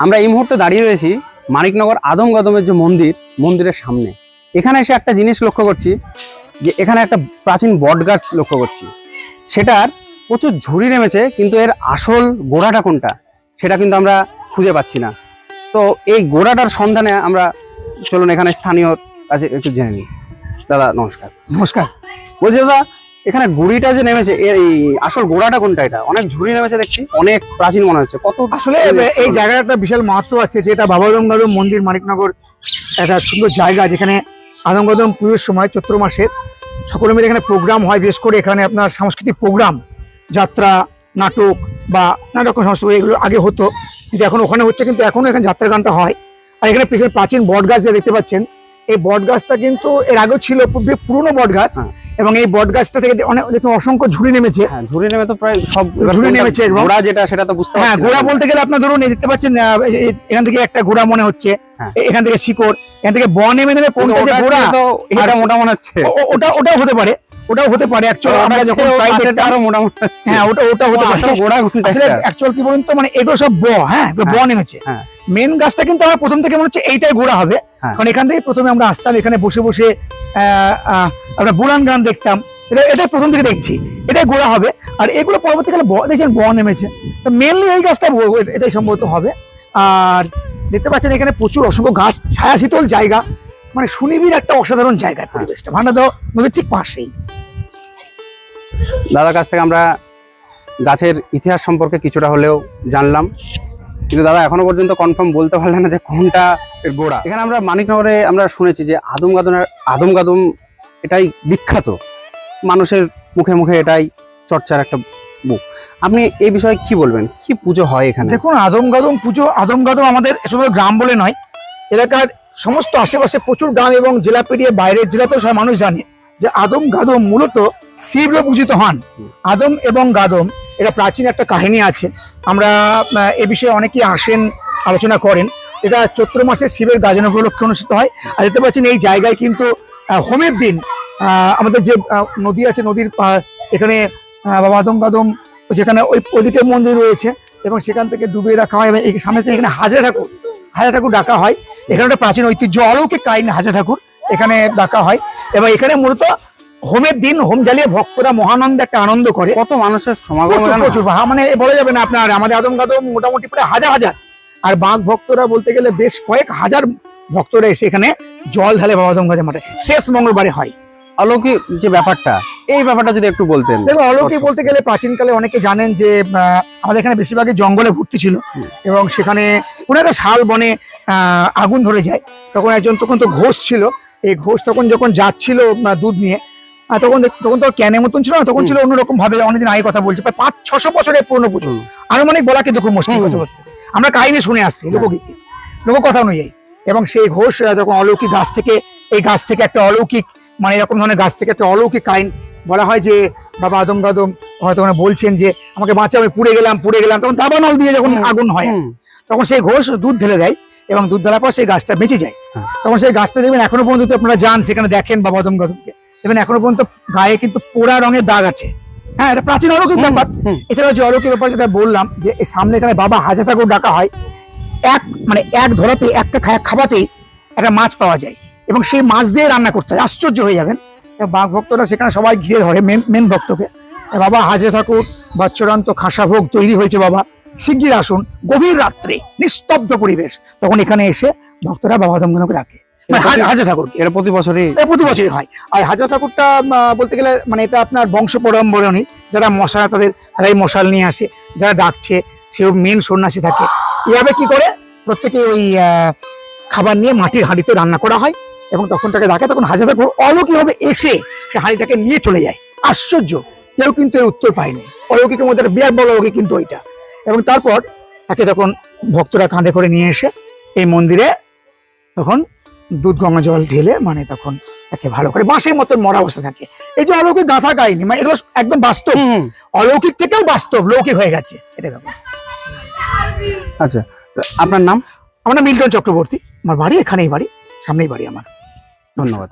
আমরা এই মুহূর্তে দাঁড়িয়ে রয়েছি মানিকনগর আদম গদমের যে মন্দির মন্দিরের সামনে। এখানে এসে একটা জিনিস লক্ষ্য করছি যে এখানে একটা প্রাচীন বট গাছ লক্ষ্য করছি। সেটার প্রচুর ঝুড়ি নেমেছে কিন্তু এর আসল গোড়াটা কোনটা সেটা কিন্তু আমরা খুঁজে পাচ্ছি না। তো এই গোড়াটার সন্ধানে আমরা চলুন এখানে স্থানীয় কাছে একটু জেনে নিই। দাদা নমস্কার। নমস্কার। বলছি দাদা এখানে গুড়িটা যে নেমেছে এর এই আসল গোড়াটা কোনটা এটা? অনেক ঝুড়ি নেমেছে দেখছি অনেক প্রাচীন মনে হচ্ছে। কত আসলে এই জায়গার একটা বিশাল মাহাত্ম আছে যেটা বাবাদম মন্দির মানিকনগর একটা সুন্দর জায়গা যেখানে আদমগদম পুজোর সময় চৈত্র মাসে সকলে মিলে এখানে প্রোগ্রাম হয় বিশেষ করে এখানে আপনার সাংস্কৃতিক প্রোগ্রাম যাত্রা নাটক বা নানা রকম সমস্ত এগুলো আগে হতো কিন্তু এখন ওখানে হচ্ছে কিন্তু এখনও এখানে যাত্রা গানটা হয়। আর এখানে পিছনে প্রাচীন বট গাছ যা দেখতে পাচ্ছেন এই বট গাছটা কিন্তু এর আগেও ছিল পুরনো বট গাছ হ্যাঁ। এবং এই বট গাছটা থেকে অনেক দেখুন অসংখ্য ঝুড়ি নেমেছে। হ্যাঁ ঝুড়ি নেমে তো প্রায় সব ঝুড়ি নেমেছে ঘোড়া গোড়া যেটা সেটা তো বুঝতে হ্যাঁ ঘোড়া বলতে গেলে আপনার ধরুন দেখতে পাচ্ছেন এখান থেকে একটা ঘোড়া মনে হচ্ছে। হ্যাঁ। এখান থেকে শিকড়। এখান থেকে বন নেমে নেমে কোনটা যে এটা মোটা মনে হচ্ছে। ওটা ওটাও হতে পারে। ওটাও হতে পারে অ্যাকচুয়ালি আমরা যখন চেয়ে প্রায় আরও মোটা হ্যাঁ ওটা ওটা হতে পারে। গোড়া আসলে অ্যাকচুয়াল কি বলুন তো? মানে এগুলো সব ব হ্যাঁ ব হ্যাঁ। নেমেছে। হ্যাঁ। মেন গাছটা কিন্তু আমার প্রথম থেকে মনে হচ্ছে এইটাই গোড়া হবে। হ্যাঁ। কারণ এখান থেকে প্রথমে আমরা আসতাম এখানে বসে বসে আমরা বুড়ান গান দেখতাম। এটা এটাই প্রথম থেকে দেখছি। এটাই গোড়া হবে। আর এগুলো পরবর্তীকালে ব দেখছেন ব নেমেছে। তো মেনলি এই গাছটা এটাই সম্ভবত হবে। আর দেখতে পাচ্ছেন এখানে প্রচুর অসংখ্য গাছ ছায়া শীতল জায়গা। মানে সুনিবিড় একটা অসাধারণ জায়গা পরিবেশটা। ভান্ডাদ নদীর ঠিক পাশেই। দাদার কাছ থেকে আমরা গাছের ইতিহাস সম্পর্কে কিছুটা হলেও জানলাম। কিন্তু দাদা এখনও পর্যন্ত কনফার্ম বলতে পারলেন না যে কোনটা গোড়া। এখানে আমরা মানিকনগরে আমরা শুনেছি যে আদম গাদমের আদম গাদম এটাই বিখ্যাত। মানুষের মুখে মুখে এটাই চর্চার একটা বুক আপনি এই বিষয়ে কি বলবেন? কি পুজো হয় এখানে? দেখুন আদম গাদম পুজো আদম গাদম আমাদের শুধু গ্রাম বলে নয় এলাকার সমস্ত আশেপাশে প্রচুর গ্রাম এবং জেলা পেরিয়ে বাইরের জেলাতেও সব মানুষ জানে যে আদম গাদম মূলত শিবরে পূজিত হন। আদম এবং গাদম এটা প্রাচীন একটা কাহিনী আছে। আমরা এ বিষয়ে অনেকেই আসেন, আলোচনা করেন। এটা চৈত্র মাসে শিবের গাজন উপলক্ষে অনুষ্ঠিত হয়। আর দেখতে পাচ্ছেন এই জায়গায় কিন্তু হোমের দিন আমাদের যে নদী আছে, নদীর এখানে বাবা আদম গাদম, যেখানে ওই ওদিকে মন্দির রয়েছে এবং সেখান থেকে ডুবিয়ে রাখা হয় এবং সামনে এখানে হাজার ঠাকুর হাজার ঠাকুর ডাকা হয়। এখানে একটা প্রাচীন ঐতিহ্য অলৌকিক কাহিনী হাজার ঠাকুর এখানে ডাকা হয়। এবং এখানে মূলত হোমের দিন হোম জ্বালিয়ে ভক্তরা মহানন্দে একটা আনন্দ করে। কত মানুষের সমাগম প্রচুর হ্যাঁ, মানে বলা যাবে না আপনার আমাদের আদম গাদম মোটামুটি প্রায় হাজার হাজার। আর বাঘ ভক্তরা বলতে গেলে বেশ কয়েক হাজার ভক্তরা এসে এখানে জল ঢালে বাবা আদম গাদের মাঠে। শেষ মঙ্গলবারে হয়। অলৌকিক যে ব্যাপারটা এই ব্যাপারটা যদি একটু বলতেন। দেখো অলৌকিক বলতে গেলে প্রাচীনকালে অনেকে জানেন যে আমাদের এখানে বেশিরভাগই জঙ্গলে ভর্তি ছিল। এবং সেখানে কোনো একটা শাল বনে আগুন ধরে যায়। তখন একজন তখন তো ঘোষ ছিল। এই ঘোষ তখন যখন যাচ্ছিল দুধ নিয়ে আহ, তখন তখন তো ক্যানের মতন ছিল না তখন ছিল অন্যরকম ভাবে অনেকদিন আগে কথা বলছি প্রায় পাঁচ ছশো বছরের পুরনো পুজো। আনুমানিক বলা কিন্তু খুব মুশকিল। কথা বলতে আমরা কাহিনী শুনে আসছি। লোকগীতি। লোককথা অনুযায়ী। এবং সেই ঘোষ যখন অলৌকিক গাছ থেকে এই গাছ থেকে একটা অলৌকিক মানে এরকম ধরনের গাছ থেকে একটা অলৌকিক কাহিনী বলা হয় যে বাবা আদম গাদম হয়তো বলছেন যে আমাকে বাঁচা আমি পুড়ে গেলাম পুড়ে গেলাম। তখন দাবানল দিয়ে যখন আগুন হয়। তখন সেই ঘোষ দুধ ঢেলে দেয় এবং দুধ ঢালার পর সেই গাছটা বেঁচে যায়। হ্যাঁ। তখন সেই গাছটা দেখবেন এখনও পর্যন্ত আপনারা যান সেখানে দেখেন বাবা আদম গাদমকে দেখবেন এখনও পর্যন্ত গায়ে কিন্তু পোড়া রঙের দাগ আছে। হ্যাঁ এটা প্রাচীন অলৌকিক ব্যাপার। এছাড়াও যে অলৌকিক ব্যাপার যেটা বললাম যে এই সামনে এখানে বাবা হাজার ঠাকুর ডাকা হয় এক মানে এক ধরাতে একটা খায়া খাবাতেই একটা মাছ পাওয়া যায়। এবং সেই মাছ দিয়ে রান্না করতে হয়। আশ্চর্য হয়ে যাবেন। বাঘ ভক্তরা সেখানে সবাই ঘিরে ধরে মেন মেন ভক্তকে। বাবা হাজার ঠাকুর বা চূড়ান্ত খাসা ভোগ তৈরি হয়েছে বাবা। শিগগির আসুন গভীর রাত্রে নিস্তব্ধ পরিবেশ। তখন এখানে এসে ভক্তরা বাবা দমগনকে ডাকে। মানে হাজার- হাজার ঠাকুর এটা প্রতি বছরই? প্রতি বছরই হয়। আর হাজার ঠাকুরটা বলতে গেলে মানে এটা আপনার বংশ পরম্পরণী যারা মশা তাদের তারাই মশাল নিয়ে আসে যারা ডাকছে সেও মেন সন্ন্যাসী থাকে। এভাবে কি করে? প্রত্যেকে ওই আহ, খাবার নিয়ে মাটির হাঁড়িতে রান্না করা হয় এবং তখন তাকে ডাকে তখন হাজার ঠাকুর অলৌকিকভাবে এসে সে হাঁড়িটাকে নিয়ে চলে যায়। আশ্চর্য! কেউ কিন্তু এর উত্তর পায়নি। অলৌকিকের মধ্যে বিরাট বড় অলৌকিক কিন্তু ওইটা। এবং তারপর তাকে তখন ভক্তরা কাঁধে করে নিয়ে এসে এই মন্দিরে তখন দুধ গঙ্গা জল ঢেলে মানে তখন তাকে ভালো করে বাঁশের মতন মরা অবস্থা থাকে। এই যে অলৌকিক গাথা কাহিনী মানে এগুলো একদম বাস্তব। অলৌকিক থেকেও বাস্তব লৌকিক হয়ে গেছে। এটা। আচ্ছা আপনার নাম? আমার নাম মিল্টন চক্রবর্তী। আমার বাড়ি এখানেই বাড়ি সামনেই বাড়ি আমার। ধন্যবাদ।